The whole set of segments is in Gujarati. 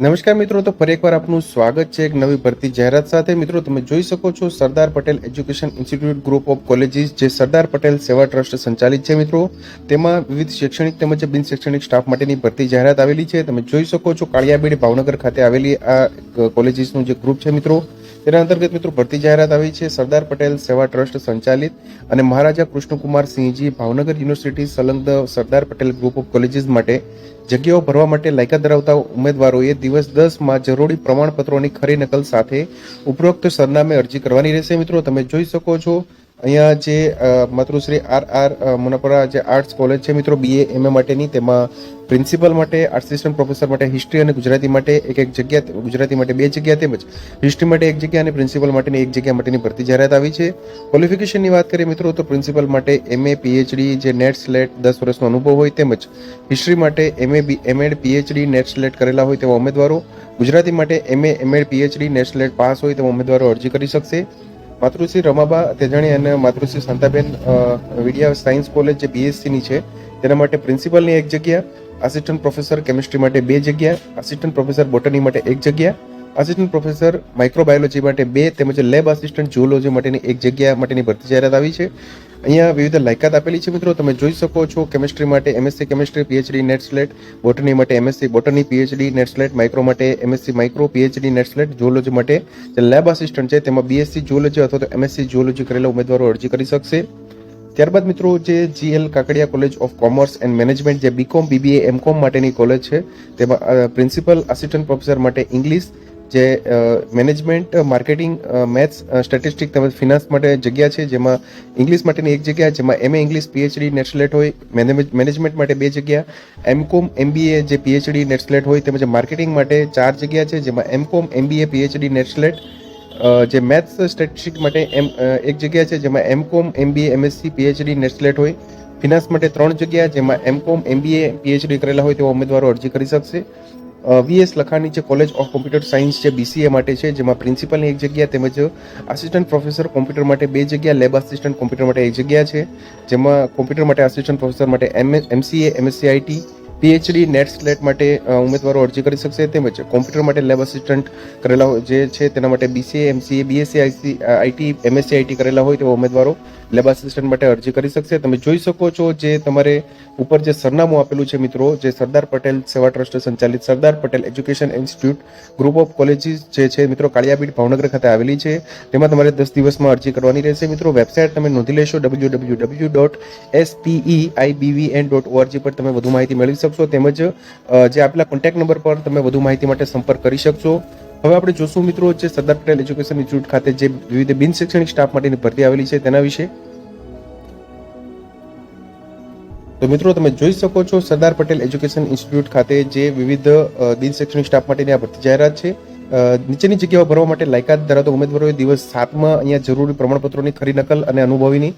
નમસ્કાર મિત્રો, તો ફરી એકવાર આપનું સ્વાગત છે એક નવી ભરતી જાહેરાત સાથે. મિત્રો, તમે જોઈ શકો છો Sardar Patel education institute group of colleges, જે સરદાર પટેલ સેવા ટ્રસ્ટ સંચાલિત છે મિત્રો. તેમાં વિવિધ શૈક્ષણિક તેમજ બિન શૈક્ષણિક સ્ટાફ માટેની ભરતી જાહેરાત આવેલી છે. તમે જોઈ શકો છો કાળિયાબીડ ભાવનગર ખાતે આવેલી આ કોલેજીસનું જે ગ્રુપ છે મિત્રો તેના અંતર્ગત મિત્રો ભરતી જાહેરાત આવી છે. સરદાર પટેલ સેવા ટ્રસ્ટ સંચાલિત અને મહારાજા કૃષ્ણકુમાર સિંહજી ભાવનગર યુનિવર્સિટી સંલગ્ન Sardar Patel group of colleges માટે જગ્યાઓ ભરવા માટે લાયકાત ધરાવતા ઉમેદવારોએ દિવસ દસમાં જરૂરી પ્રમાણપત્રોની ખરી નકલ સાથે ઉપરોક્ત સરનામે અરજી કરવાની રહેશે. મિત્રો, તમે જોઈ શકો છો અહીંયા જે માતૃશ્રી આર આર મુનાપરા જે આર્ટ્સ કોલેજ છે, મિત્રો બીએ એમએ માટેની, તેમાં પ્રિન્સિપલ માટે આસિસ્ટન્ટ પ્રોફેસર માટે હિસ્ટ્રી અને ગુજરાતી માટે એક એક જગ્યા, ગુજરાતી માટે બે જગ્યા તેમજ હિસ્ટ્રી માટે એક જગ્યા અને પ્રિન્સિપલ માટેની એક જગ્યા માટેની ભરતી જાહેરાત આવી છે. ક્વોલિફિકેશનની વાત કરીએ મિત્રો, તો પ્રિન્સિપલ માટે એમએ પીએચડી જે નેટ સ્લેટ દસ વર્ષનો અનુભવ હોય તેમજ હિસ્ટ્રી માટે MA MEd PhD NET SLET કરેલા હોય તેવા ઉમેદવારો, ગુજરાતી માટે MA MEd PhD NET SLET pass હોય તેવા ઉમેદવારો અરજી કરી શકશે. માતૃશ્રી રમાબા તેજાણી અને માતૃશ્રી શાંતાબેન વિડિયા સાયન્સ કોલેજ જે બીએસસીની છે, તેના માટે પ્રિન્સિપલની એક જગ્યા, આસિસ્ટન્ટ પ્રોફેસર કેમિસ્ટ્રી માટે બે જગ્યા, આસિસ્ટન્ટ પ્રોફેસર બોટની માટે એક જગ્યા આસિસ્ટન્ટ પ્રોફેસર માઇક્રોબાયોલોજી માટે બે તેમજ લેબ આસિસ્ટન્ટ જુઓલોજી માટેની એક જગ્યા માટેની ભરતી જાહેરાત આવી છે. અહીંયા વિવિધ લાયકાત આપેલી છે મિત્રો. તમે જોઈ શકો છો કેમિસ્ટ્રી માટે MSc chemistry PhD NET SLET botany માટે MSc botany PhD NET SLET micro માટે MSc micro PhD NET SLET zoology માટે જે લેબ આસિસ્ટન્ટ છે તેમાં બીએસસી જુઓલોજી અથવા તો એમએસસી જુઓલોજી કરેલા ઉમેદવારો અરજી કરી શકશે. ત્યારબાદ મિત્રો જે GL Kakadiya college of commerce and management જે બીકોમ બીબીએ એમકોમ માટેની કોલેજ છે, તેમાં પ્રિન્સિપલ આસિસ્ટન્ટ પ્રોફેસર માટે ઇંગ્લિશ જે મેનેજમેન્ટ માર્કેટિંગ મેથ્સ સ્ટેટિસ્ટિક તેમજ ફિનાન્સ માટે જગ્યા છે, જેમાં ઇંગ્લિશ માટેની એક જગ્યા, જેમાં એમએ ઇંગ્લિશ પીએચડી નેટસ્લેટ હોય મેનેજમેન્ટ માટે બે જગ્યા એમકોમ એમબીએ જે પીએચડી નેટસ્લેટ હોય, તેમજ માર્કેટિંગ માટે ચાર જગ્યા છે, જેમાં એમકોમ એમબીએ પીએચડી નેટસ્લેટ જે મેથ્સ સ્ટેટિસ્ટિક માટે એમ એક જગ્યા છે, જેમાં MCom MBA MSc PhD NET SLET હોય. ફિનાન્સ માટે ત્રણ જગ્યા, જેમાં એમકોમ એમબીએ પીએચડી કરેલા હોય તેવા ઉમેદવારો અરજી કરી શકશે. વીએસ લખાણી છે કોલેજ ઓફ કોમ્પ્યુટર સાયન્સ છે બીસીએ માટે છે, જેમાં પ્રિન્સિપલની એક જગ્યા તેમજ આસિસ્ટન્ટ પ્રોફેસર કોમ્પ્યુટર માટે બે જગ્યા લેબ આસિસ્ટન્ટ કોમ્પ્યુટર માટે એક જગ્યા છે, જેમાં કોમ્પ્યુટર માટે આસિસ્ટન્ટ પ્રોફેસર માટે M MCA MSc IT PhD NET SLET માટે ઉમેદવારો અરજી કરી શકશે, તેમજ કોમ્પ્યુટર માટે લેબ આસિસ્ટન્ટ કરેલા જે છે, તેના માટે BCA MCA BSc IC IT MSc IT કરેલા હોય તેવા ઉમેદવારો લેબ આસિસ્ટન્ટ માટે અરજી કરી શકશે. તમે જોઈ શકો છો જે તમારે ઉપર જે સરનામું આપેલું છે મિત્રો, જે સરદાર પટેલ સેવા ટ્રસ્ટ સંચાલિત Sardar Patel education institute group of colleges જે છે મિત્રો, કાળિયાબીડ ભાવનગર ખાતે આવેલી છે. તેમાં તમારે દસ દિવસમાં અરજી કરવાની રહેશે મિત્રો. વેબસાઇટ તમે નોંધી લેશો W W W dot SPE IBVN dot ORG પર તમે વધુ માહિતી મેળવી શકશો તેમજ જે આપેલા કોન્ટેક્ટ નંબર પર તમે વધુ માહિતી માટે સંપર્ક કરી શકશો. હવે આપણે જોશું મિત્રો જે સરદાર પટેલ એજ્યુકેશન ઇન્સ્ટિટ્યૂટ ખાતે જે વિવિધ બિન શૈક્ષણિક સ્ટાફ માટેની ભરતી આવેલી છે તેના વિશે. તો મિત્રો તમે જોઈ શકો છો સરદાર પટેલ એજ્યુકેશન ઇન્સ્ટિટ્યૂટ ખાતે જે વિવિધ બિન શૈક્ષણિક સ્ટાફ માટેની આ ભરતી જાહેરાત છે. નીચેની જગ્યાઓ ભરવા માટે લાયકાત ધરાવતા ઉમેદવારોએ દિવસ સાતમાં અહીંયા જરૂરી પ્રમાણપત્રોની ખરી નકલ અને અનુભવીની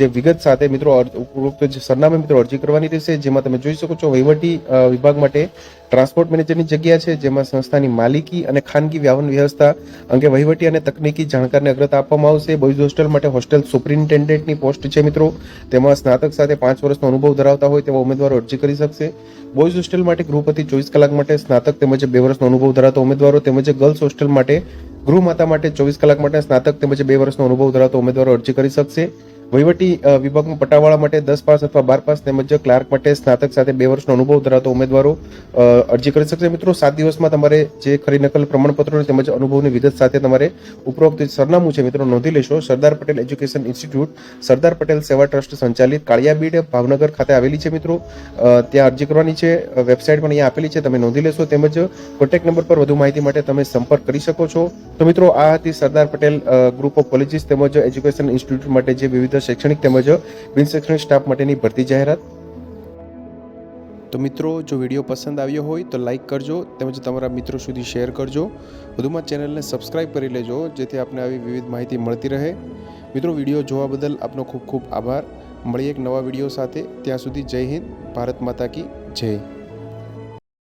જે વિગત સાથે મિત્રો ઉપરોક્ત જે સરનામે મિત્રો અરજી કરવાની રહેશે, જેમાં તમે જોઈ શકો છો વહીવટી વિભાગ માટે ટ્રાન્સપોર્ટ મેનેજરની જગ્યા છે, જેમાં સંસ્થાની માલિકી અને ખાનગી વાહન વ્યવસ્થા અંગે વહીવટી અને તકનીકી જાણકારને અગ્રતા આપવામાં આવશે. બોયઝ હોસ્ટેલ માટે હોસ્ટેલ સુપરિન્ટેન્ડન્ટની પોસ્ટ છે મિત્રો. તેમાં સ્નાતક સાથે પાંચ વર્ષનો અનુભવ ધરાવતા હોય તેવા ઉમેદવારો અરજી કરી શકશે. બોયઝ હોસ્ટેલ માટે ગૃહપતિ ચોવીસ કલાક માટે સ્નાતક તેમજ બે વર્ષનો અનુભવ ધરાવતા ઉમેદવારો તેમજ ગર્લ્સ હોસ્ટેલ માટે ગૃહમાતા માટે ચોવીસ કલાક માટે સ્નાતક તેમજ બે વર્ષનો અનુભવ ધરાવતા ઉમેદવારો અરજી કરી શકશે. વહીવટી વિભાગમાં પટાવાળા માટે દસ પાસ અથવા બાર પાસ તેમજ ક્લાર્ક માટે સ્નાતક સાથે બે વર્ષનો અનુભવ ધરાવતા ઉમેદવારો અરજી કરી શકશે. મિત્રો, સાત દિવસમાં તમારે જે ખરી નકલ પ્રમાણપત્રો તેમજ અનુભવની વિગત સાથે તમારે ઉપરોક્ત સરનામું છે મિત્રો નોંધી લેશો. Sardar Patel education institute, Sardar Patel Seva trust સંચાલિત કાળિયાબીડ ભાવનગર ખાતે આવેલી છે મિત્રો. ત્યાં અરજી કરવાની છે. વેબસાઇટ પણ અહીંયા આપેલી છે. તમે નોંધી લેશો. તેમજ કોન્ટેક્ટ નંબર પર વધુ માહિતી માટે તમે સંપર્ક કરી શકો છો. તો મિત્રો, આ હતી Sardar Patel group of colleges તેમજ એજ્યુકેશન ઇન્સ્ટિટ્યૂટ માટે જે વિવિધ શૈક્ષણિક તેમજ બિન શૈક્ષણિક સ્ટાફ માટેની ભરતી જાહેરાત. તો મિત્રો, જો વીડિયો પસંદ આવ્યો હોય તો લાઇક કરજો તેમજ તમારા મિત્રો સુધી શેર કરજો. વધુમાં ચેનલને સબસ્ક્રાઇબ કરી લેજો, જેથી આપને આવી વિવિધ માહિતી મળતી રહે. મિત્રો, વીડિયો જોવા બદલ આપનો ખૂબ ખૂબ આભાર. મળીએ એક નવા વીડિયો સાથે. ત્યાં સુધી જય હિન્દ, ભારત માતા કી જય.